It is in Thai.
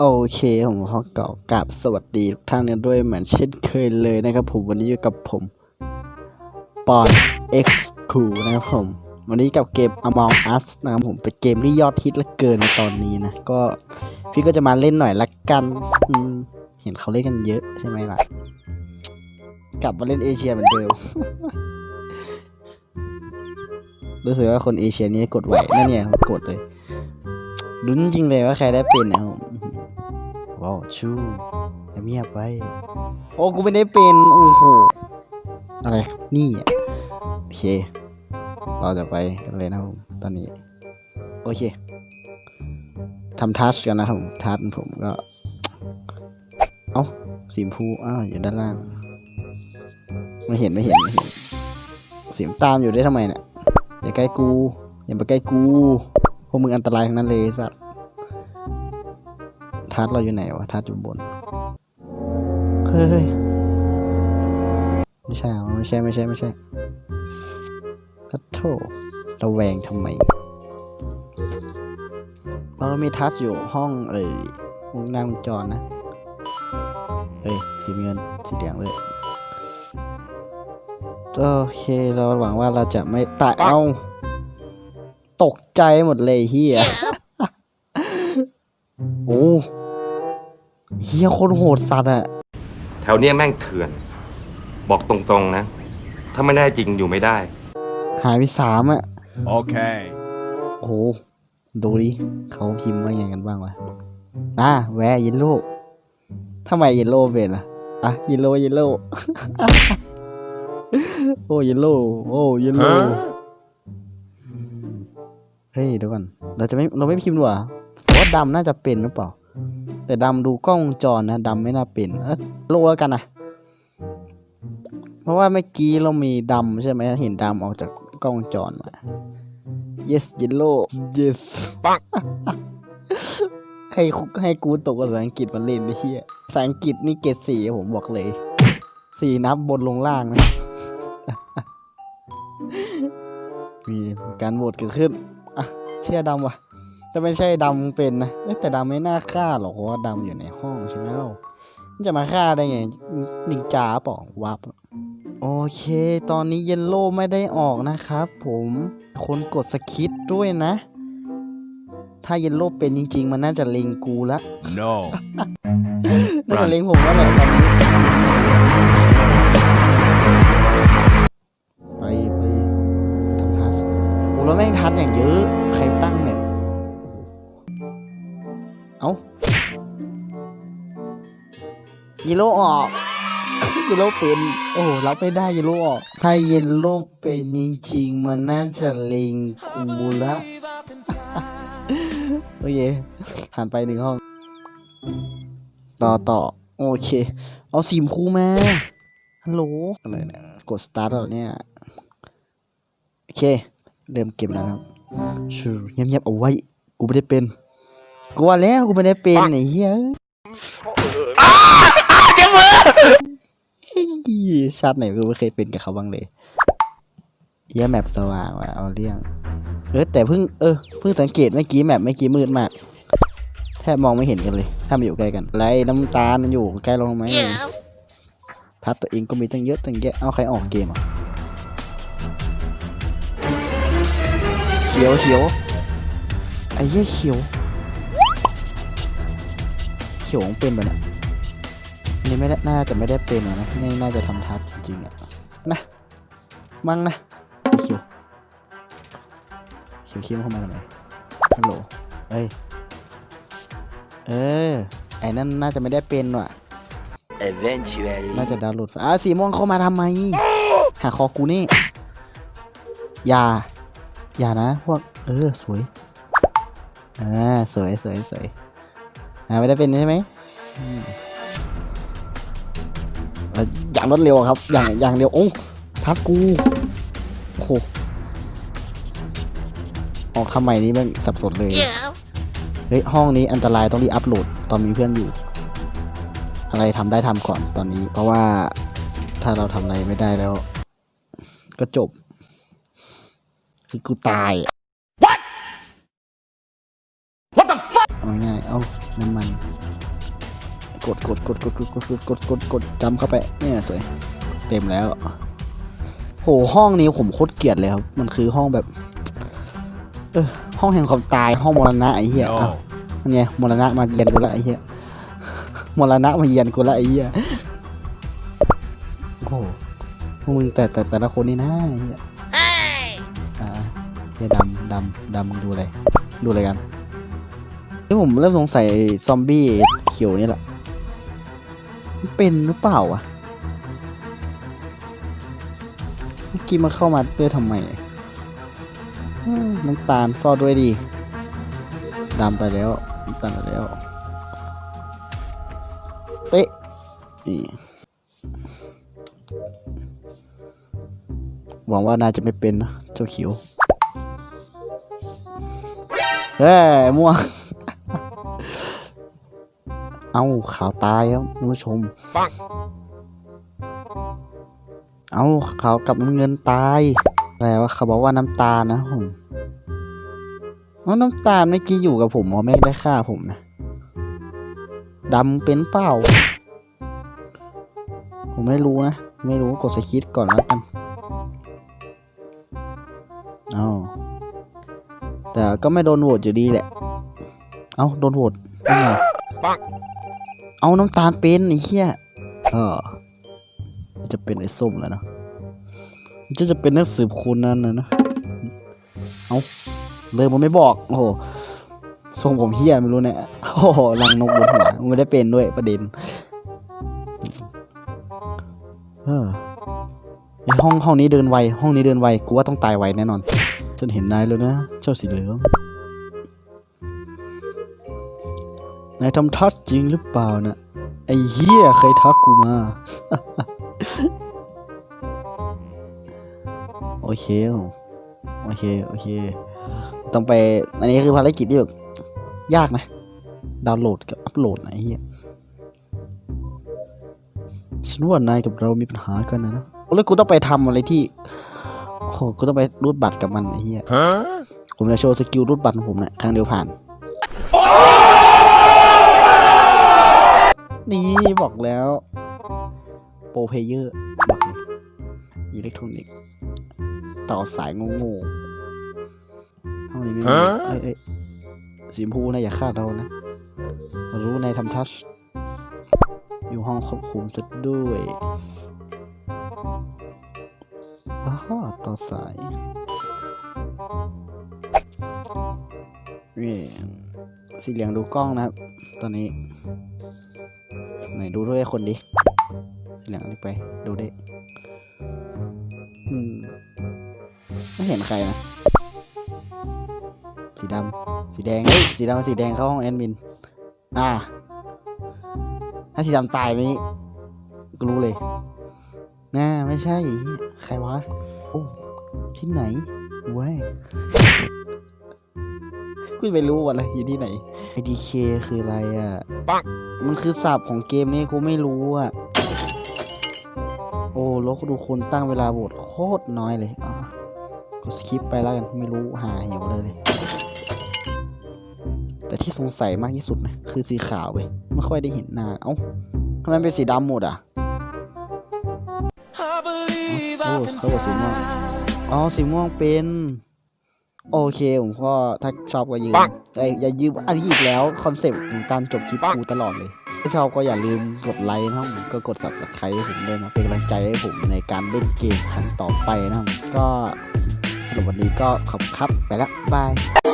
โอเคผมขอเก่ากับสวัสดีทุกท่านกันด้วยเหมือนเช่นเคยเลยนะครับผมวันนี้อยู่กับผมปอน X คูนะครับผม วันนี้กับเกม Among Us นะครับผมเป็นเกมที่ยอดฮิตเหลือเกินในตอนนี้นะ ก็พี่ก็จะมาเล่นหน่อยละกัน เห็นเขาเล่นกันเยอะใช่ไหมล่ะ กลับมาเล่นเอเชียเหมือนเดิมรู้สึกว่าคนเอเชียนี้กดไหวนั่นเนี่ยกดเลยลุ้นจริงเลยว่าใครได้เป็นนะครับผม ชูเงียบไปโอ้กูไม่ได้เป็น โอ้โห อะไรนี่โอเค เราจะไปกันเลยนะผมตอนนี้ โอเคทำทัชกันนะผมทัชผมก็ เอ้าสีมพูอ้าวอยู่ด้านล่าง ไม่เห็นไม่เห็นไม่เห็นสียงตามอยู่ได้ทำไมเนี่ยอย่าใกล้กู อย่าไปใกล้กู พวกมึงอันตรายทั้งนั้นเลยสัตว์ ทัดเราอยู่ไหนวะทัดอยู่บน เฮ้ย ไม่ใช่ไม่ใช่ไม่ใช่ไม่ใช่ทัดโถระแวงทำไม เรามีทัดอยู่ห้องเอ้ยวงนางวงจรนะ เอ้ยสีเงินสีแดงเลย โอเคเราหวังว่าเราจะไม่ตาย เอา ตกใจหมดเลยเฮีย ฮียโคนโหดสัตว์อะแถวเนี้ยแม่งเถื่อน บอกตรงๆนะ ถ้าไม่แน่จริงอยู่ไม่ได้ หายไปสามอะ Okay. โอ้โห ดูดิเขาพิมพ์ว่าไงกันบ้างวะอะแวร์ยินโลทำไมยินโลเป็นอะอะยินโลยินโล โอ้ยินโลโอ้ยินโล Huh? เฮ้ยเดี๋ยวก่อนเราจะไม่เราไม่พิมพ์ดีกว่าเพราะว่าดำน่าจะเป็นหรือเปล่า แต่ดำดูกล้องวงจรนะดำไม่น่าเป็นเอยโลแล้วกันนะเพราะว่าเมื่อกี้เรามีดำใช่ไหมเห็นดำออกจากกล้องวงจรมา yes yellow yes ปังให้คุให้กูตกภาษาอังกฤษมาเล่นไอ้เชี่ยภาษาอังกฤษนี่เกรดสี่ผมบอกเลยสี่นับบนลงล่างนะมีการโหวตเกิดขึ้น อะ เชื่อดำว่ะ แต่ไม่ใช่ดำเป็นนะเอ้ยแต่ดำไม่น่าฆ่าหรอกเพราะว่าดำอยู่ในห้องใช่ไหมเรามันจะมาฆ่าได้ไงนิงจาเปล่าวับโอเค ตอนนี้เยนโล่ไม่ได้ออกนะครับผมคนกดสคิดด้วยนะ ถ้าเยนโล่เป็นจริง ๆ มันน่าจะเล็งกูละ No. น่าจะเล็งผมแล้วแหละตอนนี้ไปไปทำทัสโอ้แล้วแม่งทัสอย่างเยอะ ใครตั้งแบบ เอ้ายลโลออกยลโลเป็น โอ้รับไม่ได้ยลโลออก ถ้ายลโลเป็นจริงๆมันน่าจะล็งกูละโอเคหันไปหนึ่งห้อง ต่อต่อ โอเค เอาสีมพูมาฮัลโหลอะไรเนี่ยกดสตาร์ทแล้วเนี่ย โอเค เริ่มเก็บแล้วนะครับชูเงียบๆเอาไว้ กูไม่ได้เป็น กูว่าแล้วกูไม่ได้เป็นไอ้เหี้ยเจ็บมือชาติไหนกูไม่เคยเป็นกับเขาบ้างเลยเหี้ยแมปสว่างว่ะเอาเรื่องเออแต่เพิ่งเออเพิ่งสังเกตเมื่อกี้แมปเมื่อกี้มืดมากแทบมองไม่เห็นกันเลย ถ้ามันอยู่ใกล้กันไรน้ำตาลมันอยู่ใกล้เราไหมพัดตัวเองก็มีตั้งเยอะตั้งแยะเอาใครออกเกมอะเขียวเขียวไอ้เหี้ยเขียว เขียวของเป็นไปเนี่ยนี่ไม่ได้น่าจะไม่ได้เป็นหรอกนะนี่น่าจะทำทัดจริงๆอะนะมั่งนะเขียวเขียวเขียวเข้ามาทำไมฮัลโหลเอ้ยเออไอ้นั่นน่าจะไม่ได้เป็นว่ะ Eventually. น่าจะดาวน์โหลดไฟล์อะสีม่วงเข้ามาทำไม หาคอกูนี่ อย่า อย่านะ พวก เออ สวย อ่า สวยสวยสวย อ่าไม่ได้เป็นใช่ไหมอย่างรวดเร็วครับ อย่างอย่างเร็วโอ้ทัดกูโอ้โหออกคำใหม่นี้มันสับสนเลยเฮ้ยห้องนี้อันตรายต้องรีบอัพโหลดตอนมีเพื่อนอยู่ อะไรทำได้ทำก่อนตอนนี้ เพราะว่าถ้าเราทำอะไรไม่ได้แล้ว ก็จบ คือกูตาย น้ำมัน กดกดกดกดกดกดกดกดกดกดจำเข้าไปเนี่ยสวย เต็มแล้ว โหห้องนี้ผมโคตรเกลียดเลยครับ มันคือห้องแบบ เออห้องแห่งความตายห้องมรณะไอ้เหี้ยอ้าวนั่นไงมรณะมาเยียนกูละไอ้เหี้ยมรณะมาเยียนกูละไอ้เหี้ยโอ้โหพวกมึงแต่แต่แต่ละคนนี่นะไอ้เหี้ยอ่าเหี้ยดำดำดำมึงดูอะไรดูอะไรกัน เฮ้ยผมเริ่มสงสัยซอมบี้เขียวนี่แหละ เป็นหรือเปล่าวะเมื่อกี้มันเข้ามาด้วยทำไมน้ำตาลซ่อนด้วยดีดำไปแล้วน้ำตาลไปแล้ว เป๊ะนี่หวังว่านายจะไม่เป็นนะ เจ้าเขียว เฮ้ยม่วง เอาขาวตายครับท่านผู้ชมเอาขาวกับน้ำเงินตายอะไรวะเขาบอกว่าน้ำตาลนะผมว่าน้ำตาลเมื่อกี้อยู่กับผมว่าไม่ได้ฆ่าผมนะดำเป็นเปล่าผมไม่รู้นะ ไม่รู้กดสคิดก่อนแล้วกันเอาแต่ก็ไม่โดนโหวตอยู่ดีแหละ เอาโดนโหวตยังไง เอาน้ำตาลเป็นไอ้เหี้ยเออจะเป็นไอ้ส้มแล้วนะจะจะเป็นนักสืบคนนั้นนะนะเอาเลยผมไม่บอก โอ้โหทรงผมเฮี้ยไม่รู้เนี่ยโอ้โหรังนกบนหัวไม่ได้เป็นด้วยประเด็นเออไอห้องห้องนี้เดินไวห้องนี้เดินไวกูว่าต้องตายไวแน่นอนจนเห็นนายแล้วนะ เจ้าสีเหลืองายทำทัดจริงหรือเปล่านะไอ้เหี้ยเคยทักกูมา โอเคผมโอเค โอเค ต้องไป อันนี้คือภารกิจที่แบบยากนะ ดาวน์โหลดกับอัปโหลดนะไอ้เหี้ยฉันว่านายกับเรามีปัญหากันนะนะแล้วกูต้องไปทำอะไรที่ โอ้โห กูต้องไปรูดบัตรกับมันไอ้เหี้ยผมจะโชว์สกิลรูดบัตรของผมเนะี่ยครั้งเดียวผ่าน นี่บอกแล้วโปรเพเยอร์บอกเลยอิเล็กทรอนิกส์ต่อสายงูงูห้องนี้ไม่มีเอ้ยเอ้ยสีชมพูนะอย่าฆ่าเรานะ รู้ในทำทัช อยู่ห้องควบคุมซะด้วยอ้าวต่อสายนี่สีเหลืองดูกล้องนะครับ ตอนนี้ ไหนดูด้วยคนดิเหลืองนี้ไป ดูดิไม่เห็นใครนะ สีดำสีแดงเฮ้ยสีดำสีแดงเข้าห้องแอดมิน อ่า ถ้าสีดำตายนี้ก็รู้เลยน่าไม่ใช่ ใครวะ โอ้ ที่ไหนเว้ย กูจะไปรู้ว่าอะไรอยู่ที่ไหน IDK คืออะไรอะมันคือศัพท์ของเกมนี้กูไม่รู้อะ โอ้แล้วดูคนตั้งเวลาโหวตโคตรน้อยเลยอะกดสคิปไปแล้วกันไม่รู้หาหิวเลยเลย แต่ที่สงสัยมากที่สุดนะคือสีขาวเว้ยไม่ค่อยได้เห็นหน้า เอ้าทำไมเป็นสีดำหมดอะเอ้าโอ้เขาบอกสีม่วงอ๋อสีม่วงเป็น โอเคผมก็ถ้าชอบก็ยืมแต่อย่ายืมอันนี้อีกแล้วคอนเซปต์ของการจบคลิปกูตลอดเลย ถ้าชอบก็อย่าลืมกดไลค์นะครับผมก็กด subscribe ให้ผมด้วยนะเป็นกำลังใจให้ผมในการเล่นเกมครั้งต่อไปนะครับก็สำหรับวันนี้ก็ขอบคุณครับไปละบาย